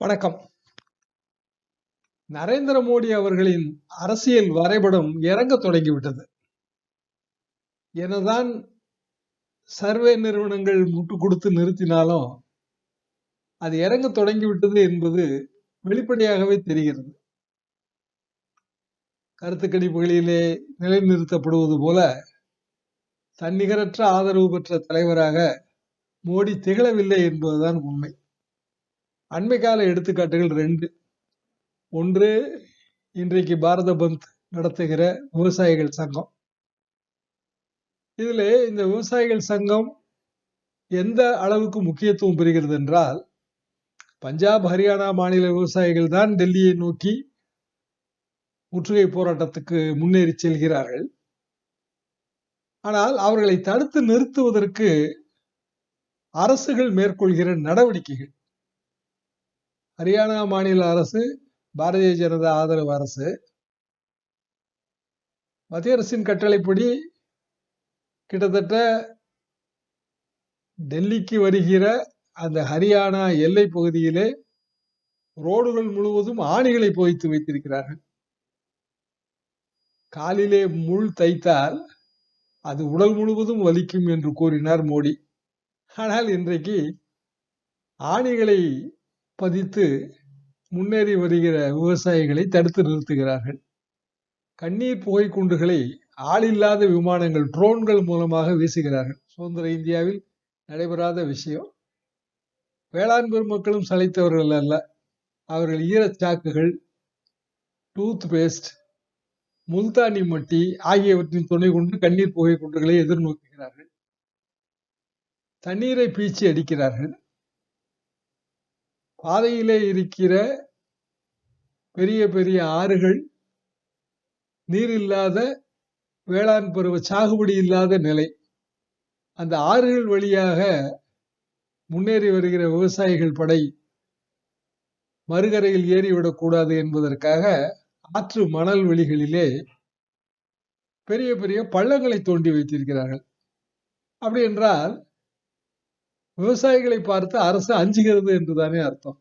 வணக்கம். நரேந்திர மோடி அவர்களின் அரசியல் வரைபடம் இறங்க தொடங்கிவிட்டது. என்னதான் சர்வே நிறுவனங்கள் முட்டு கொடுத்து நிறுத்தினாலும் அது இறங்க தொடங்கிவிட்டது என்பது வெளிப்படையாகவே தெரிகிறது. கருத்து கணிப்புகளிலே நிலைநிறுத்தப்படுவது போல தன்னிகரற்ற ஆதரவு பெற்ற தலைவராக மோடி திகழவில்லை என்பதுதான் உண்மை. அண்மை கால எடுத்துக்காட்டுகள் ரெண்டு. ஒன்று இன்றைக்கு பாரத பந்த் நடத்துகிற விவசாயிகள் சங்கம். இதில் இந்த விவசாயிகள் சங்கம் எந்த அளவுக்கு முக்கியத்துவம் பெறுகிறது என்றால் பஞ்சாப் ஹரியானா மாநில விவசாயிகள் தான் டெல்லியை நோக்கி முற்றுகை போராட்டத்துக்கு முன்னேறி செல்கிறார்கள். ஆனால் அவர்களை தடுத்து நிறுத்துவதற்கு அரசுகள் மேற்கொள்கிற நடவடிக்கைகள் ஹரியானா மாநில அரசு பாரதிய ஜனதா ஆதரவு அரசு. மத்திய அரசின் கட்டளைப்படி கிட்டத்தட்ட டெல்லிக்கு வருகிற அந்த ஹரியானா எல்லை பகுதியிலே ரோடுகள் முழுவதும் ஆணிகளை புகைத்து வைத்திருக்கிறார்கள். காலிலே முள் தைத்தால் அது உடல் முழுவதும் வலிக்கும் என்று கூறினார் மோடி. ஆனால் இன்றைக்கு ஆணிகளை பதித்து முன்னேறி வருகிற விவசாயிகளை தடுத்து நிறுத்துகிறார்கள். கண்ணீர் புகை குண்டுகளை ஆளில்லாத விமானங்கள் ட்ரோன்கள் மூலமாக வீசுகிறார்கள். சுதந்திர இந்தியாவில் நடைபெறாத விஷயம் வேளாண் பெருமக்களும் சளைத்தவர்கள் அல்ல. அவர்கள் ஈரச்சாக்குகள் டூத் பேஸ்ட் முல்தானி மட்டி ஆகியவற்றின் துணை கொண்டு கண்ணீர் புகை குண்டுகளை எதிர்நோக்குகிறார்கள். தண்ணீரை பீச்சி அடிக்கிறார்கள். பாதையிலே இருக்கிற பெரிய பெரிய ஆறுகள் நீர் இல்லாத வேளாண் பருவ சாகுபடி இல்லாத நிலை. அந்த ஆறுகள் வழியாக முன்னேறி வருகிற விவசாயிகள் படை மறுகரையில் ஏறிவிடக்கூடாது என்பதற்காக ஆற்று மணல் வெளிகளிலே பெரிய பெரிய பள்ளங்களை தோண்டி வைத்திருக்கிறார்கள். அப்படி என்றால் விவசாயிகளை பார்த்து அரசு அஞ்சுகிறது என்றுதானே அர்த்தம்.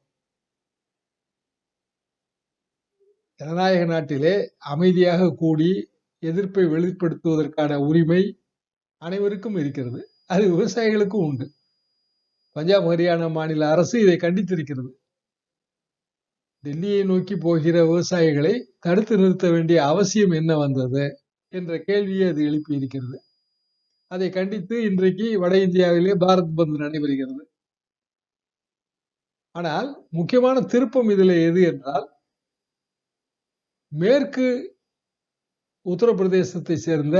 ஜனநாயக நாட்டிலே அமைதியாக கூடி எதிர்ப்பை வெளிப்படுத்துவதற்கான உரிமை அனைவருக்கும் இருக்கிறது. அது விவசாயிகளுக்கும் உண்டு. பஞ்சாப் ஹரியானா மாநில அரசு இதை கண்டித்திருக்கிறது. டெல்லியை நோக்கி போகிற விவசாயிகளை தடுத்து நிறுத்த வேண்டிய அவசியம் என்ன வந்தது என்ற கேள்வியை அது எழுப்பி இருக்கிறது. அதை கண்டித்து இன்றைக்கு வட இந்தியாவிலே பாரத் பந்த் நடைபெறுகிறது. ஆனால் முக்கியமான திருப்பம் இதுல எது என்றால் மேற்கு உத்தரப்பிரதேசத்தை சேர்ந்த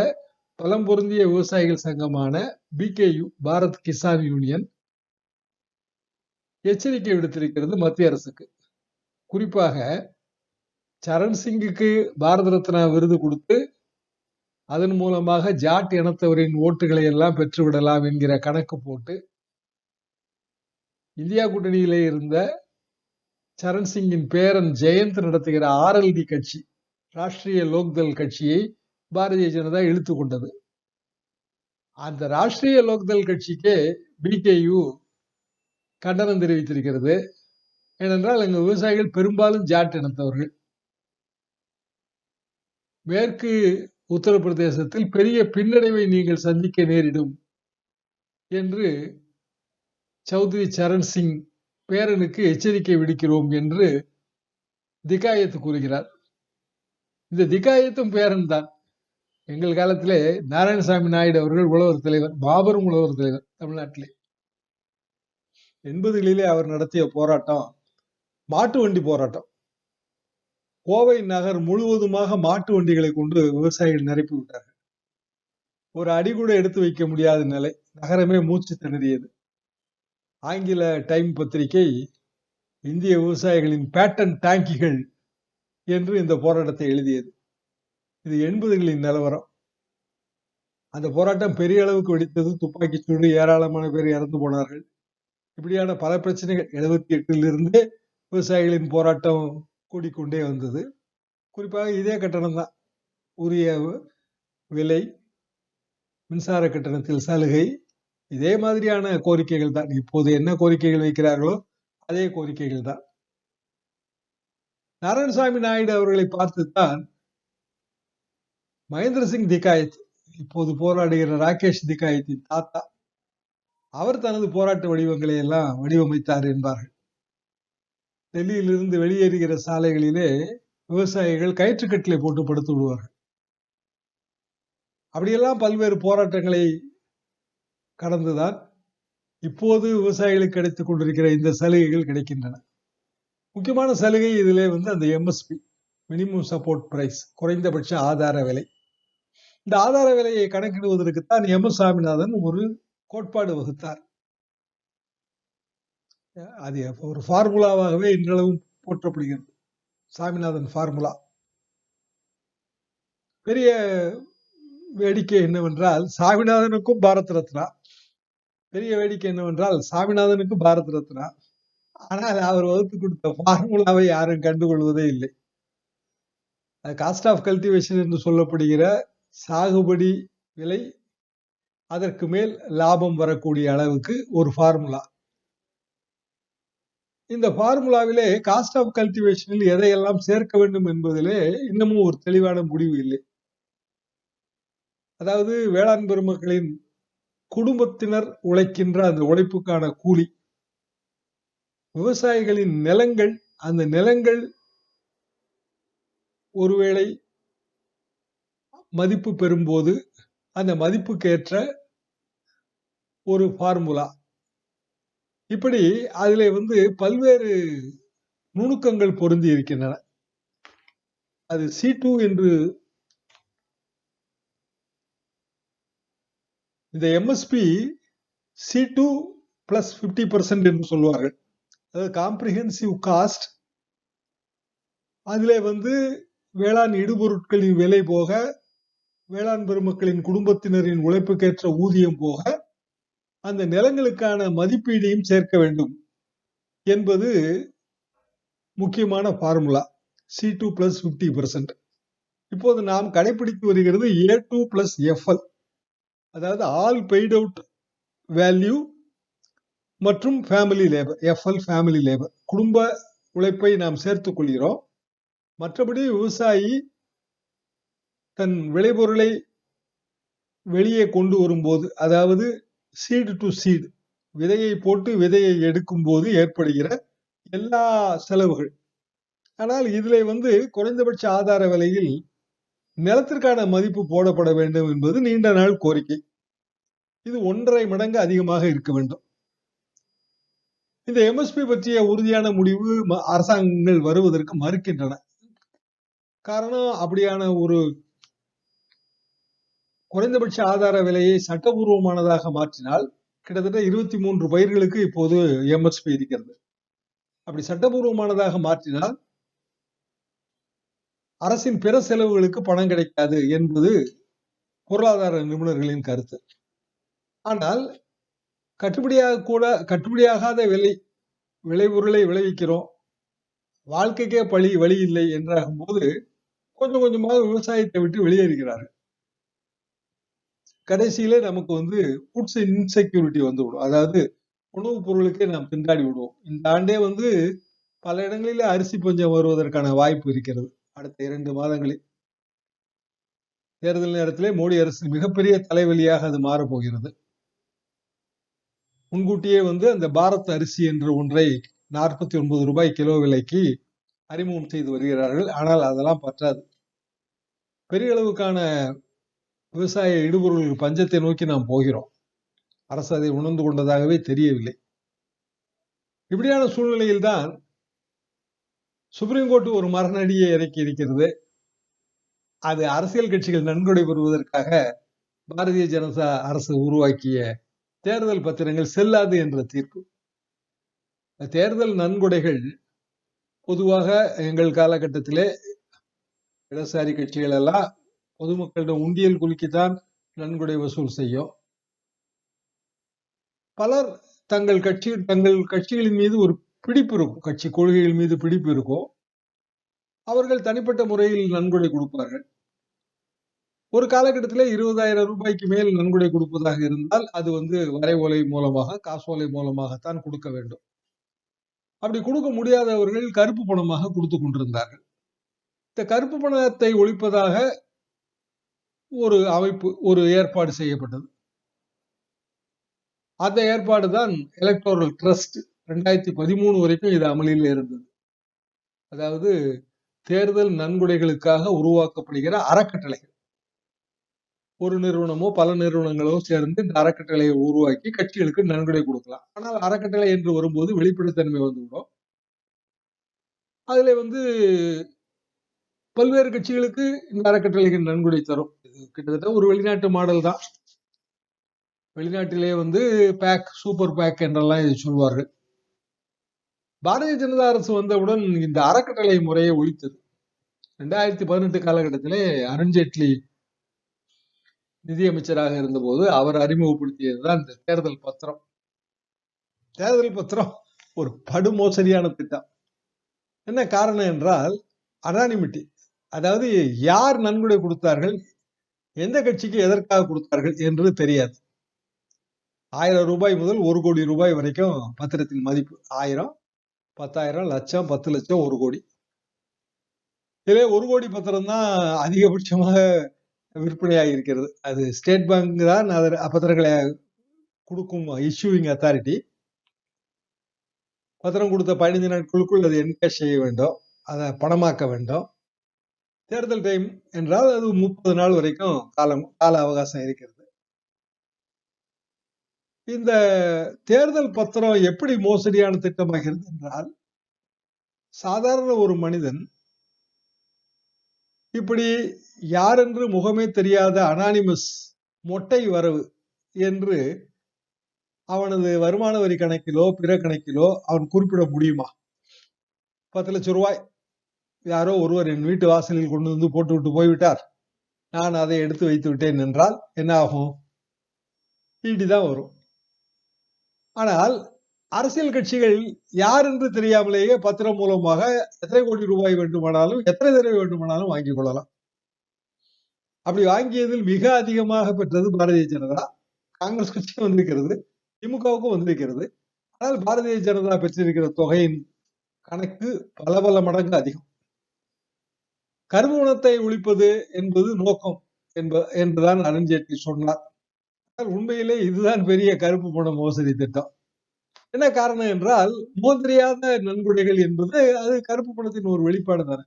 பலம் பொருந்திய விவசாயிகள் சங்கமான பிகேயு பாரத் கிசான் யூனியன் எச்சரிக்கை விடுத்திருக்கிறது மத்திய அரசுக்கு. குறிப்பாக சரண் சிங்குக்கு பாரத ரத்னா விருது கொடுத்து அதன் மூலமாக ஜாட் இனத்தவரின் ஓட்டுகளை எல்லாம் பெற்றுவிடலாம் என்கிற கணக்கு போட்டு இந்தியா கூட்டணியிலே இருந்த சரண் சிங்கின் பேரன் ஜெயந்த் நடத்துகிற ஆர்எல்டி கட்சி ராஷ்டிரிய லோக்தல் கட்சியை பாரதிய ஜனதா இழுத்து கொண்டது. அந்த ராஷ்டிரிய லோக்தல் கட்சிக்கே பிகேயு கண்டனம் தெரிவித்திருக்கிறது. ஏனென்றால் எங்கள் விவசாயிகள் பெரும்பாலும் ஜாட் இனத்தவர்கள். மேற்கு உத்தரப்பிரதேசத்தில் பெரிய பின்னடைவை நீங்கள் சந்திக்க நேரிடும் என்று சௌத்ரி சரண் சிங் பேரனுக்கு எச்சரிக்கை விடுக்கிறோம் என்று திகாயத் கூறுகிறார். இந்த திகாயத்தும் பேரன் தான். எங்கள் காலத்திலே நாராயணசாமி நாயுடு அவர்கள் உழவர் தலைவர் பாபரும் உழவர் தலைவர் தமிழ்நாட்டிலே. எண்பதுகளிலே அவர் நடத்திய போராட்டம் மாட்டு வண்டி போராட்டம். கோவை நகர் முழுவதுமாக மாட்டு வண்டிகளை கொண்டு விவசாயிகள் நிரப்பி விட்டார்கள். ஒரு அடி கூட எடுத்து வைக்க முடியாத நிலை. நகரமே மூச்சு திணறியது. ஆங்கில டைம் பத்திரிகை இந்திய விவசாயிகளின் பேட்டன் டாங்கிகள் என்று இந்த போராட்டத்தை எழுதியது. இது எண்பதுகளின் நிலவரம். அந்த போராட்டம் பெரிய அளவுக்கு வெடித்தது. துப்பாக்கி சூடு ஏராளமான பேர் இறந்து போனார்கள். இப்படியான பல பிரச்சனைகள் எழுபத்தி எட்டிலிருந்தே விவசாயிகளின் போராட்டம் கூடிக்கொண்டே வந்தது. குறிப்பாக இதே கட்டணம் தான். உரிய விலை மின்சார கட்டணத்தில் சலுகை இதே மாதிரியான கோரிக்கைகள் தான். இப்போது என்ன கோரிக்கைகள் வைக்கிறார்களோ அதே கோரிக்கைகள் தான். நாராயணசாமி நாயுடு அவர்களை பார்த்துத்தான் மகேந்திர சிங் திகாயத் இப்போது போராடுகிற ராகேஷ் திகாயத்தின் தாத்தா அவர் தனது போராட்ட வடிவங்களை எல்லாம் வடிவமைத்தார் என்பார்கள். டெல்லியிலிருந்து வெளியேறுகிற சாலைகளிலே விவசாயிகள் கயிற்றுக்கட்டிலை போட்டு படுத்து விடுவார்கள். அப்படியெல்லாம் பல்வேறு போராட்டங்களை கடந்துதான் இப்போது விவசாயிகளுக்கு கிடைத்துக் கொண்டிருக்கிற இந்த சலுகைகள் கிடைக்கின்றன. முக்கியமான சலுகை இதிலே வந்து அந்த எம்எஸ்பி மினிமம் சப்போர்ட் பிரைஸ் குறைந்தபட்ச ஆதார விலை. இந்த ஆதார விலையை கணக்கிடுவதற்குத்தான் எம் எஸ் சாமிநாதன் ஒரு கோட்பாடு வகுத்தார். அது ஒரு ஃபார்முலாவாகவே இன்றளவும் போற்றப்படுகிறது. சாமிநாதன் ஃபார்முலா பெரிய வேடிக்கை என்னவென்றால் சாமிநாதனுக்கும் பாரத் ரத்னா. பெரிய வேடிக்கை என்னவென்றால் சாமிநாதனுக்கும் பாரத் ரத்னா. ஆனால் அவர் வகுத்து கொடுத்த ஃபார்முலாவை யாரும் கண்டுகொள்வதே இல்லை. காஸ்ட் ஆஃப் கல்டிவேஷன் என்று சொல்லப்படுகிற சாகுபடி விலை அதற்கு மேல் லாபம் வரக்கூடிய அளவுக்கு ஒரு ஃபார்முலா இந்த ஃபார்முலாவிலே காஸ்ட் ஆஃப் கல்டிவேஷனில் எதையெல்லாம் சேர்க்க வேண்டும் என்பதிலே இன்னமும் ஒரு தெளிவான முடிவு இல்லை. அதாவது வேளாண் பெருமக்களின் குடும்பத்தினர் உழைக்கின்ற அந்த உழைப்புக்கான கூலி விவசாயிகளின் நிலங்கள் அந்த நிலங்கள் ஒருவேளை மதிப்பு பெறும்போது அந்த மதிப்புக்கேற்ற ஒரு ஃபார்முலா இப்படி அதில் வந்து பல்வேறு நுணுக்கங்கள் பொருந்தி இருக்கின்றன. அது சி டூ என்று இந்த MSP C two plus fifty percent என்று சொல்வார்கள் அதாவது காம்ப்ரிஹென்சிவ் காஸ்ட் அதிலே வந்து வேளாண் இடுபொருட்களின் விலை போக வேளாண் பெருமக்களின் குடும்பத்தினரின் உழைப்புக்கேற்ற ஊதியம் போக அந்த நிலங்களுக்கான மதிப்பீடையும் சேர்க்க வேண்டும் என்பது முக்கியமான formula C two plus fifty percent இப்போது நாம் கடைபிடித்து வருகிறது ஏ டூ பிளஸ் எஃப்எல் அதாவது ஆல் பெய்ட் அவுட் வேல்யூ மற்றும் family labour FL family labour குடும்ப உழைப்பை நாம் சேர்த்துக் கொள்கிறோம். மற்றபடி விவசாயி தன் விளைபொருளை வெளியே கொண்டு வரும்போது அதாவது சீடு டு சீடு விதையை போட்டு விதையை எடுக்கும் போது ஏற்படுகிற எல்லா செலவுகள். ஆனால் இதில் வந்து குறைந்தபட்ச ஆதார விலையில் நிலத்திற்கான மதிப்பு போடப்பட வேண்டும் என்பது நீண்ட நாள் கோரிக்கை. இது ஒன்றரை மடங்கு அதிகமாக இருக்க வேண்டும். இந்த எம்எஸ்பி பற்றிய உறுதியான முடிவு அரசாங்கங்கள் வருவதற்கு மறுக்கின்றன. காரணம் அப்படியான ஒரு குறைந்தபட்ச ஆதார விலையை சட்டபூர்வமானதாக மாற்றினால் கிட்டத்தட்ட இருபத்தி மூன்று பயிர்களுக்கு இப்போது எம்எஸ்பி இருக்கிறது. அப்படி சட்டபூர்வமானதாக மாற்றினால் அரசின் பிற செலவுகளுக்கு பணம் கிடைக்காது என்பது பொருளாதார நிபுணர்களின் கருத்து. ஆனால் கட்டுப்படியாக கூட கட்டுப்படியாகாத விலை விளைபொருளை விளைவிக்கிறோம். வாழ்க்கைக்கே பழி வழி இல்லை என்றாகும் போது கொஞ்சம் கொஞ்சமாக விவசாயத்தை விட்டு வெளியேறுகிறார்கள். கடைசியில நமக்கு வந்து ஃபுட்ஸ் இன்செக்யூரிட்டி வந்து விடும் அதாவது உணவுப் பொருளுக்கே நாம் திண்டாடி விடுவோம். இந்த ஆண்டே வந்து பல இடங்களில அரிசி பஞ்சம் வருவதற்கான வாய்ப்பு இருக்கிறது. அடுத்த இரண்டு மாதங்களில். தேர்தல் நேரத்திலே மோடி அரசு மிகப்பெரிய தலைவலியாக அது மாறப்போகிறது. முன்கூட்டியே வந்து அந்த பாரத் அரிசி என்ற ஒன்றை நாற்பத்தி ஒன்பது ரூபாய் கிலோ விலைக்கு அறிமுகம் செய்து வருகிறார்கள். ஆனால் அதெல்லாம் பற்றாது. பெரிய அளவுக்கான விவசாய இடுபொருள் பஞ்சத்தை நோக்கி நாம் போகிறோம். அரசு அதை உணர்ந்து கொண்டதாகவே தெரியவில்லை. இப்படியான சூழ்நிலையில் தான் சுப்ரீம் கோர்ட் ஒரு மரணடியை இறக்கி இருக்கிறது. அது அரசியல் கட்சிகள் நன்கொடை பெறுவதற்காக பாரதிய ஜனதா அரசு உருவாக்கிய தேர்தல் பத்திரங்கள் செல்லாது என்ற தீர்ப்பு. தேர்தல் நன்கொடைகள் பொதுவாக எங்கள் காலகட்டத்திலே இடதுசாரி கட்சிகள் எல்லாம் பொதுமக்களிடம் உண்டியல் குலுக்கித்தான் நன்கொடை வசூல் செய்யும். பலர் தங்கள் கட்சி தங்கள் கட்சிகளின் மீது ஒரு பிடிப்பு இருக்கும். கட்சி கொள்கைகள் மீது பிடிப்பு இருக்கும். அவர்கள் தனிப்பட்ட முறையில் நன்கொடை கொடுப்பார்கள். ஒரு காலகட்டத்தில் இருபதாயிரம் ரூபாய்க்கு மேல் நன்கொடை கொடுப்பதாக இருந்தால் அது வந்து வரைவோலை மூலமாக காசோலை மூலமாகத்தான் கொடுக்க வேண்டும். அப்படி கொடுக்க முடியாதவர்கள் கருப்பு பணமாக கொடுத்து கொண்டிருந்தார்கள். இந்த கருப்பு பணத்தை ஒழிப்பதாக ஒரு அமைப்பு ஒரு ஏற்பாடு செய்யப்பட்டது. அந்த ஏற்பாடு தான் எலக்டோரல் ட்ரஸ்ட் ரெண்டாயிரத்தி பதிமூணு வரைக்கும் இது அமலில் இருந்தது. அதாவது தேர்தல் நன்கொடைகளுக்காக உருவாக்கப்படுகிற அறக்கட்டளைகள். ஒரு நிறுவனமோ பல நிறுவனங்களோ சேர்ந்து இந்த அறக்கட்டளையை உருவாக்கி கட்சிகளுக்கு நன்கொடை கொடுக்கலாம். ஆனால் அறக்கட்டளை என்று வரும்போது வெளிப்படைத்தன்மை வந்துவிடும். அதுல வந்து பல்வேறு கட்சிகளுக்கு இந்த அறக்கட்டளைகள் நன்கொடை தரும். இது கிட்டத்தட்ட ஒரு வெளிநாட்டு மாடல் தான். வெளிநாட்டிலே வந்து பேக் சூப்பர் பேக் என்றெல்லாம் இதை சொல்வார்கள். பாரதிய ஜனதா அரசு வந்தவுடன் இந்த அறக்கட்டளை முறையை ஒழித்தது. ரெண்டாயிரத்தி பதினெட்டு காலகட்டத்திலே அருண்ஜேட்லி நிதியமைச்சராக இருந்தபோது அவர் அறிமுகப்படுத்தியதுதான் இந்த தேர்தல் பத்திரம். தேர்தல் பத்திரம் ஒரு படுமோசடியான திட்டம். என்ன காரணம் என்றால் அனானிமிட்டி. அதாவது யார் நன்கொடை கொடுத்தார்கள்? எந்த கட்சிக்கு எதற்காக கொடுத்தார்கள் என்று தெரியாது. ஆயிரம் ரூபாய் முதல் ஒரு கோடி ரூபாய் வரைக்கும் பத்திரத்தின் மதிப்பு ஆயிரம் பத்தாயிரம் லட்சம் பத்து லட்சம் ஒரு கோடி. இதிலே ஒரு கோடி பத்திரம் தான் அதிகபட்சமாக விற்பனையாக இருக்கிறது. அது ஸ்டேட் பேங்க் தான் அது பத்திரங்களை கொடுக்கும் இஷ்யூவிங் அத்தாரிட்டி பத்திரம் கொடுத்த பதினைந்து நாட்களுக்குள் அது என்கேஷ் செய்ய வேண்டும். அதை பணமாக்க வேண்டும். தேர்தல் டைம் என்றால் அது முப்பது நாள் வரைக்கும் காலம் கால அவகாசம் இருக்கிறது. இந்த தேர்தல் பத்திரம் எப்படி மோசடியான திட்டமாகிறது என்றால் சாதாரண ஒரு மனிதன் இப்படி யார் என்று முகமே தெரியாத அனானிமஸ் மொட்டை வரவு என்று அவனது வருமான வரி கணக்கிலோ பிற கணக்கிலோ அவன் குறிப்பிட முடியுமா? பத்து லட்சம் ரூபாய். யாரோ ஒருவர் என் வீட்டு வாசலில் கொண்டு வந்து போட்டு விட்டு போய்விட்டார். நான் அதை எடுத்து வைத்து விட்டேன் என்றால் என்ன ஆகும்? ஈடிதான் வரும். ஆனால் அரசியல் கட்சிகள் யார் என்று தெரியாமலேயே பத்திரம் மூலமாக எத்தனை கோடி ரூபாய் வேண்டுமானாலும் எத்தனை தடவை வேண்டுமானாலும் வாங்கிக் கொள்ளலாம். அப்படி வாங்கியதில் மிக அதிகமாக பெற்றது பாரதிய ஜனதா. காங்கிரஸ் கட்சியும் வந்திருக்கிறது திமுகவுக்கும் வந்திருக்கிறது. ஆனால் பாரதிய ஜனதா பெற்றிருக்கிற தொகையின் கணக்கு பல பல மடங்கு அதிகம். கருவூனத்தை ஒழிப்பது என்பது நோக்கம் என்ப என்றுதான் அருண்ஜேட்லி சொன்னார். உண்மையிலே இதுதான் பெரிய கருப்பு பண மோசடி திட்டம். என்ன காரணம் என்றால் மோதிரியாத நன்கொடைகள் என்பது அது கருப்பு பணத்தின் ஒரு வெளிப்பாடு தானே.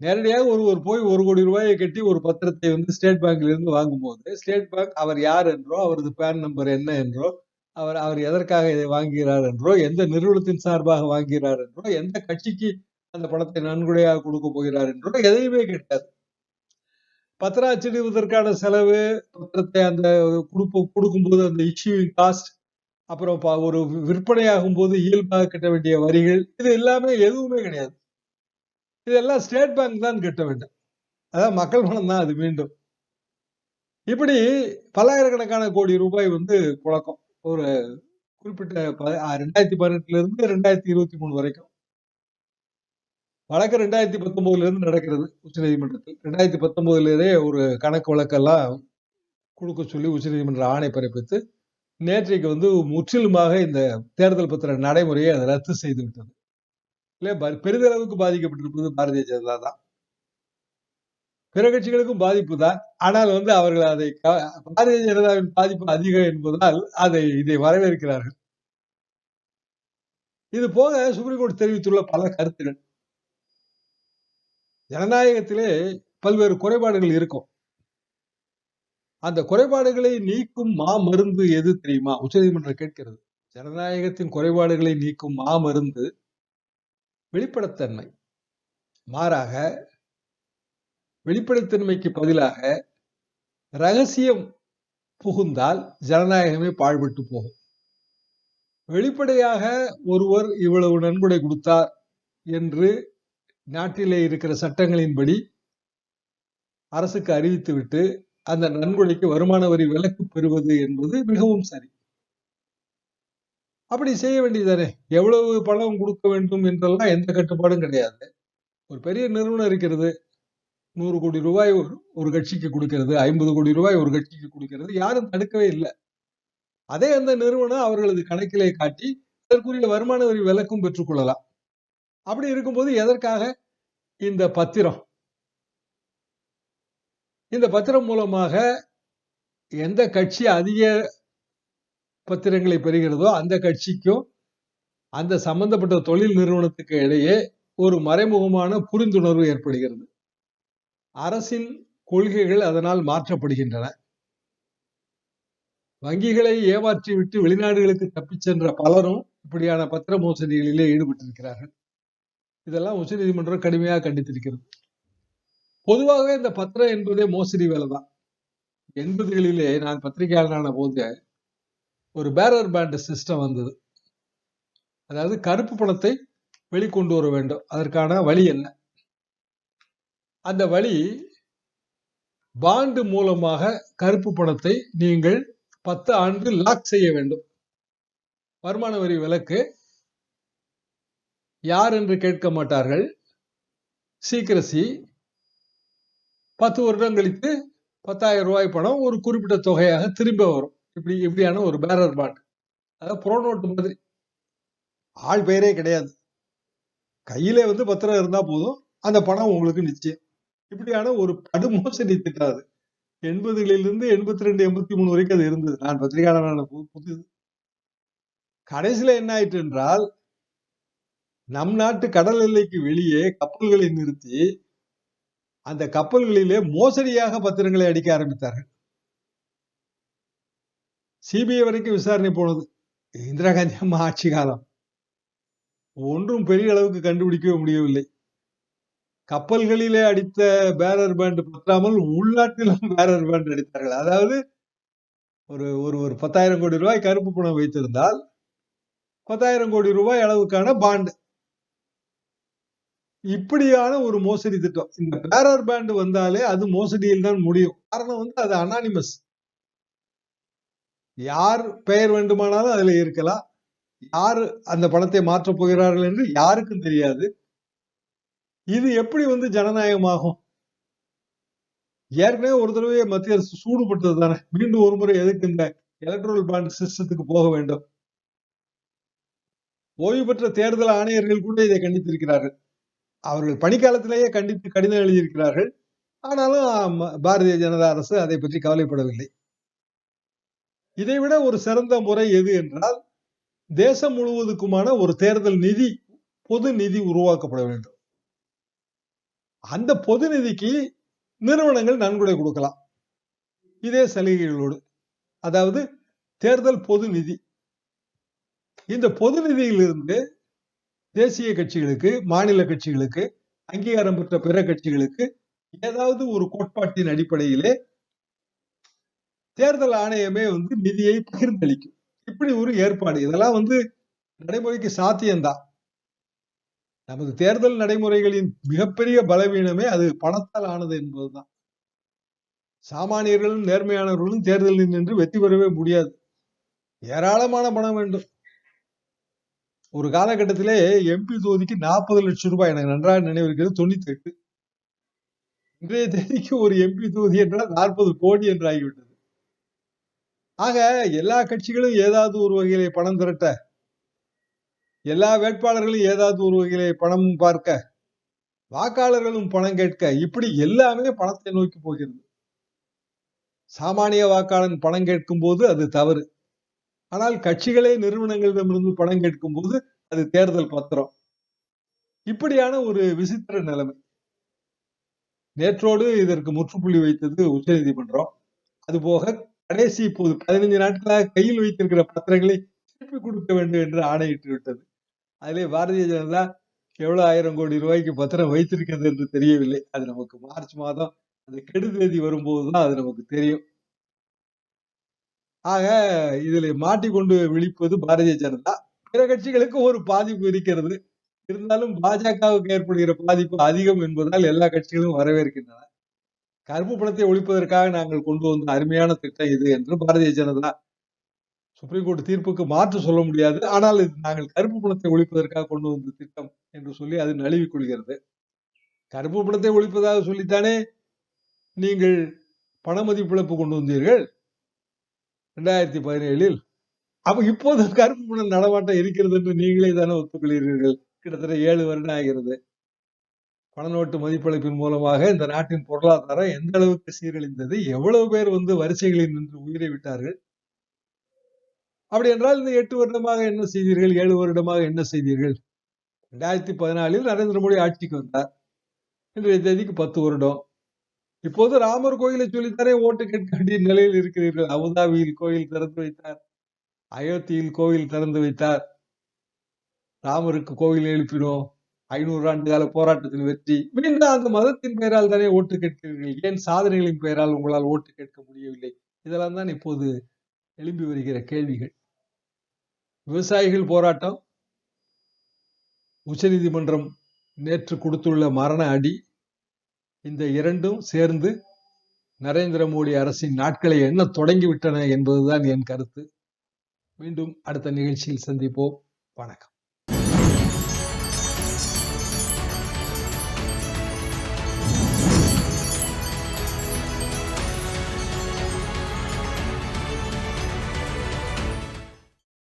நேரடியாக ஒருவர் போய் ஒரு கோடி ரூபாயை கட்டி ஒரு பத்திரத்தை வந்து ஸ்டேட் பேங்க்ல இருந்து வாங்கும்போது ஸ்டேட் பேங்க் அவர் யார் என்றோ அவரது பேன் நம்பர் என்ன என்றோ அவர் அவர் எதற்காக இதை வாங்குகிறார் என்றோ எந்த நிறுவனத்தின் சார்பாக வாங்குகிறார் என்றோ எந்த கட்சிக்கு அந்த பணத்தை நன்கொடையாக கொடுக்க போகிறார் என்றோ எதையுமே கிடையாது பத்திரம் அச்சிடுவதற்கான செலவு பத்திரத்தை அந்த கொடுப்ப கொடுக்கும்போது அந்த இஷ்யூவிங் காஸ்ட் அப்புறம் ஒரு விற்பனையாகும் போது இயல்பாக கட்ட வேண்டிய வரிகள் இது எல்லாமே எதுவுமே கிடையாது. இதெல்லாம் ஸ்டேட் பேங்க் தான் கட்ட வேண்டும். அதான் மக்கள் பணம் தான் அது மீண்டும். இப்படி பல்லாயிரக்கணக்கான கோடி ரூபாய் வந்து புழக்கம். ஒரு குறிப்பிட்ட ரெண்டாயிரத்தி பதினெட்டுல இருந்து ரெண்டாயிரத்தி இருபத்தி மூணு வரைக்கும். வழக்கு ரெண்டாயிரத்தி பத்தொம்போதுலேருந்து நடக்கிறது உச்சநீதிமன்றத்தில் ரெண்டாயிரத்தி பத்தொம்போதுலேருந்தே ஒரு கணக்கு வழக்கெல்லாம் கொடுக்க சொல்லி உச்சநீதிமன்ற ஆணை பிறப்பித்து நேற்றைக்கு வந்து முற்றிலுமாக இந்த தேர்தல் பத்திர நடைமுறையை அதை ரத்து செய்து விட்டது. இல்லை பெரிதளவுக்கு பாதிக்கப்பட்டிருப்பது பாரதிய ஜனதா தான். பிற கட்சிகளுக்கும் பாதிப்பு தான். ஆனால் வந்து அவர்கள் அதை பாரதிய ஜனதாவின் பாதிப்பு அதிகம் என்பதால் அதை இதை வரவேற்கிறார்கள். இது போக சுப்ரீம் கோர்ட் தெரிவித்துள்ள பல கருத்துகள். ஜனநாயகத்திலே பல்வேறு குறைபாடுகள் இருக்கும். அந்த குறைபாடுகளை நீக்கும் மா மருந்து எது தெரியுமா? உச்சநீதிமன்றம் கேட்கிறது. ஜனநாயகத்தின் குறைபாடுகளை நீக்கும் மா மருந்து வெளிப்படைத்தன்மை. மாறாக வெளிப்படைத்தன்மைக்கு பதிலாக ரகசியம் புகுந்தால் ஜனநாயகமே பாழ்பட்டு போகும். வெளிப்படையாக ஒருவர் இவ்வளவு நன்கொடை கொடுத்தார் என்று நாட்டிலே இருக்கிற சட்டங்களின்படி அரசுக்கு அறிவித்துவிட்டு அந்த நன்கொடைக்கு வருமான வரி விலக்கு பெறுவது என்பது மிகவும் சரி. அப்படி செய்ய வேண்டியதானே எவ்வளவு பணம் கொடுக்க வேண்டும் என்றெல்லாம் எந்த கட்டுப்பாடும் கிடையாது. ஒரு பெரிய நிறுவனம் இருக்கிறது நூறு கோடி ரூபாய் ஒரு கட்சிக்கு கொடுக்கிறது ஐம்பது கோடி ரூபாய் ஒரு கட்சிக்கு கொடுக்கிறது யாரும் தடுக்கவே இல்லை. அதே அந்த நிறுவனம் அவர்களது கணக்கிலே காட்டி அதற்குரிய வருமான வரி விலக்கும் பெற்றுக்கொள்ளலாம் அப்படி இருக்கும்போது எதற்காக? இந்த பத்திரம். இந்த பத்திரம் மூலமாக எந்த கட்சி அதிக பத்திரங்களை பெறுகிறதோ அந்த கட்சிக்கும் அந்த சம்பந்தப்பட்ட தொழில் நிறுவனத்துக்கு இடையே ஒரு மறைமுகமான புரிந்துணர்வு ஏற்படுகிறது. அரசின் கொள்கைகள் அதனால் மாற்றப்படுகின்றன. வங்கிகளை ஏமாற்றி விட்டு வெளிநாடுகளுக்கு தப்பிச் சென்ற பலரும் இப்படியான பத்திர மோசடிகளிலே ஈடுபட்டிருக்கிறார்கள். இதெல்லாம் உச்சநீதிமன்றம் கடுமையாக கண்டித்திருக்கிறது. பொதுவாகவே இந்த பத்திரம் என்பதே மோசடி வேலை தான் எண்பதுகளிலே நான் பத்திரிகையாளரான போது ஒரு பேரர் பேண்ட் சிஸ்டம் வந்தது. அதாவது கருப்பு பணத்தை வெளிக்கொண்டு வர வேண்டும். அதற்கான வழி என்ன? அந்த வழி பாண்டு மூலமாக கருப்பு பணத்தை நீங்கள் பத்து ஆண்டு லாக் செய்ய வேண்டும். வருமான வரி விலக்கு யார் என்று கேட்க மாட்டார்கள். சீக்கிரசி பத்து வருடம் கழித்து பத்தாயிரம் ரூபாய் பணம் ஒரு குறிப்பிட்ட தொகையாக திரும்ப வரும். இப்படி இப்படியான ஒரு பேரர் பாண்ட் அதாவது புறநோட்டு மாதிரி. ஆள் பெயரே கிடையாது. கையிலே வந்து பத்திரம் இருந்தா போதும். அந்த பணம் உங்களுக்கு நிச்சயம். இப்படியான ஒரு படுமோசடி திட்டம் அது எண்பதுகளிலிருந்து எண்பத்தி ரெண்டு எண்பத்தி மூணு வரைக்கும் அது இருந்தது. நான் பத்திரிகையாளரான புது புது கடைசியில என்ன ஆயிற்று என்றால் நம் நாட்டு கடல் எல்லைக்கு வெளியே கப்பல்களை நிறுத்தி அந்த கப்பல்களிலே மோசடியாக பத்திரங்களை அடிக்க ஆரம்பித்தார்கள். சிபிஐ வரைக்கும் விசாரணை போனது. இந்திரா காந்தி அம்மா ஆட்சி காலம். ஒன்றும் பெரிய அளவுக்கு கண்டுபிடிக்கவே முடியவில்லை. கப்பல்களிலே அடித்த பேரர் பேண்ட் பற்றாமல் உள்நாட்டிலும் பேரர் பேண்ட் அடித்தார்கள். அதாவது ஒரு ஒரு ஒரு பத்தாயிரம் கோடி ரூபாய் கருப்பு பணம் வைத்திருந்தால் பத்தாயிரம் கோடி ரூபாய் அளவுக்கான பாண்டு இப்படியான ஒரு மோசடி திட்டம். இந்த பேரர் பேண்ட் வந்தாலே அது மோசடியில் தான் முடியும். காரணம் வந்து அது அனானிமஸ் யார் பெயர் வேண்டுமானாலும் அதுல இருக்கலாம். யார் அந்த பணத்தை மாற்றப் போகிறார்கள் என்று யாருக்கும் தெரியாது. இது எப்படி வந்து ஜனநாயகமாகும்? ஏற்கனவே ஒரு தடவை மத்திய அரசு சூடுபட்டது தானே. மீண்டும் ஒரு முறை எதுக்கு இந்த எலக்ட்ரல் பாண்ட் சிஸ்டத்துக்கு போக வேண்டும்? ஓய்வு பெற்ற தேர்தல் ஆணையர்கள் கூட இதை கண்டித்திருக்கிறார்கள். அவர்கள் பணிக்காலத்திலேயே கண்டித்து கடிதம் எழுதியிருக்கிறார்கள். ஆனாலும் பாரதிய ஜனதா அரசு அதை பற்றி கவலைப்படவில்லை. இதைவிட ஒரு சிறந்த முறை எது என்றால் தேசம் முழுவதுக்குமான ஒரு தேர்தல் நிதி பொது நிதி உருவாக்கப்பட வேண்டும். அந்த பொது நிதிக்கு நிறுவனங்கள் நன்கொடை கொடுக்கலாம். இதே சலுகைகளோடு. அதாவது தேர்தல் பொது நிதி. இந்த பொது நிதியிலிருந்து தேசிய கட்சிகளுக்கு மாநில கட்சிகளுக்கு அங்கீகாரம் பெற்ற பிற கட்சிகளுக்கு ஏதாவது ஒரு கோட்பாட்டின் அடிப்படையிலே தேர்தல் ஆணையமே வந்து நிதியை பகிர்ந்தளிக்கும். இப்படி ஒரு ஏற்பாடு. இதெல்லாம் வந்து நடைமுறைக்கு சாத்தியம்தான். நமது தேர்தல் நடைமுறைகளின் மிகப்பெரிய பலவீனமே அது பணத்தால் ஆனது என்பதுதான். சாமானியர்களும் நேர்மையானவர்களும் தேர்தலில் நின்று வெற்றி பெறவே முடியாது. ஏராளமான பணம் வேண்டும். ஒரு காலகட்டத்திலே எம்பி தொகுதிக்கு நாற்பது லட்சம் ரூபாய் எனக்கு நன்றாக நினைவிருக்கிறது தொண்ணூத்தி எட்டு இன்றைய தேதிக்கு ஒரு எம்பி தொகுதி என்றால் நாற்பது கோடி என்று ஆகிவிட்டது ஆக எல்லா கட்சிகளும் ஏதாவது ஒரு வகையிலே பணம் திரட்ட எல்லா வேட்பாளர்களும் ஏதாவது ஒரு வகையிலே பணம் பார்க்க வாக்காளர்களும் பணம் கேட்க இப்படி எல்லாமே பணத்தை நோக்கி போகிறது. சாமானிய வாக்காளன் பணம் கேட்கும் போது அது தவறு. ஆனால் கட்சிகளே நிறுவனங்களிடமிருந்து பணம் கேட்கும் போது அது தேர்தல் பத்திரம். இப்படியான ஒரு விசித்திர நிலைமை. நேற்றோடு இதற்கு முற்றுப்புள்ளி வைத்தது உச்ச நீதிமன்றம். அதுபோக கடைசி இப்போது பதினைஞ்சு நாட்களாக கையில் வைத்திருக்கிற பத்திரங்களை திருப்பி கொடுக்க வேண்டும் என்று ஆணையிட்டு விட்டது. அதிலே பாரதிய ஜனதா எவ்வளவு ஆயிரம் கோடி ரூபாய்க்கு பத்திரம் வைத்திருக்கிறது என்று தெரியவில்லை. அது நமக்கு மார்ச் மாதம் அந்த கெடு தேதி வரும்போதுதான் அது நமக்கு தெரியும். ஆக இதில் மாட்டிக்கொண்டு விழிப்பது பாரதிய ஜனதா. பிற கட்சிகளுக்கு ஒரு பாதிப்பு இருக்கிறது. இருந்தாலும் பாஜகவுக்கு ஏற்படுகிற பாதிப்பு அதிகம் என்பதால் எல்லா கட்சிகளும் வரவேற்கின்றன. கருப்பு பணத்தை ஒழிப்பதற்காக நாங்கள் கொண்டு வந்த அருமையான திட்டம் இது என்று பாரதிய ஜனதா சுப்ரீம் கோர்ட் தீர்ப்புக்கு மாற்று சொல்ல முடியாது. ஆனால் இது நாங்கள் கருப்பு பணத்தை ஒழிப்பதற்காக கொண்டு வந்த திட்டம் என்று சொல்லி அது நழுவிக் கொள்கிறது. கருப்பு பணத்தை ஒழிப்பதாக சொல்லித்தானே நீங்கள் பண மதிப்பிழப்பு கொண்டு வந்தீர்கள்? ரெண்டாயிரத்தி பதினேழில் அப்ப இப்போது கருப்பு பணம் நடமாட்டம் இருக்கிறது என்று நீங்களே தானே ஒத்துக்கொள்கிறீர்கள் கிட்டத்தட்ட ஏழு வருடம் ஆகிறது. பணநோட்டு மதிப்பிழப்பின் மூலமாக இந்த நாட்டின் பொருளாதாரம் எந்த அளவுக்கு சீரழிந்தது? எவ்வளவு பேர் வந்து வரிசைகளில் நின்று உயிரை விட்டார்கள்? அப்படி என்றால் இந்த எட்டு வருடமாக என்ன செய்தீர்கள்? ஏழு வருடமாக என்ன செய்தீர்கள்? ரெண்டாயிரத்தி பதினாலில் நரேந்திர மோடி ஆட்சிக்கு வந்தார். இன்றைய தேதிக்கு பத்து வருடம். இப்போது ராமர் கோயிலை சொல்லித்தானே ஓட்டு கேட்க வேண்டிய நிலையில் இருக்கிறீர்கள். அபுதாபியில் கோயில் திறந்து வைத்தார். அயோத்தியில் கோவில் திறந்து வைத்தார். ராமருக்கு கோவில் எழுப்பினோம். ஐநூறு ஆண்டு கால போராட்டத்தில் வெற்றி. மீண்டும் அந்த மதத்தின் பெயரால் தானே ஓட்டு கேட்கிறீர்கள். ஏன் சாதனைகளின் பெயரால் உங்களால் ஓட்டு கேட்க முடியவில்லை? இதெல்லாம் தான் இப்போது எழும்பி வருகிற கேள்விகள். விவசாயிகள் போராட்டம். உச்சநீதிமன்றம் நேற்று கொடுத்துள்ள மரண அடி. இந்த இரண்டும் சேர்ந்து நரேந்திர மோடி அரசின் நாட்களை என்ன தொடங்கிவிட்டன என்பதுதான் என் கருத்து. மீண்டும் அடுத்த நிகழ்ச்சியில் சந்திப்போம். வணக்கம்.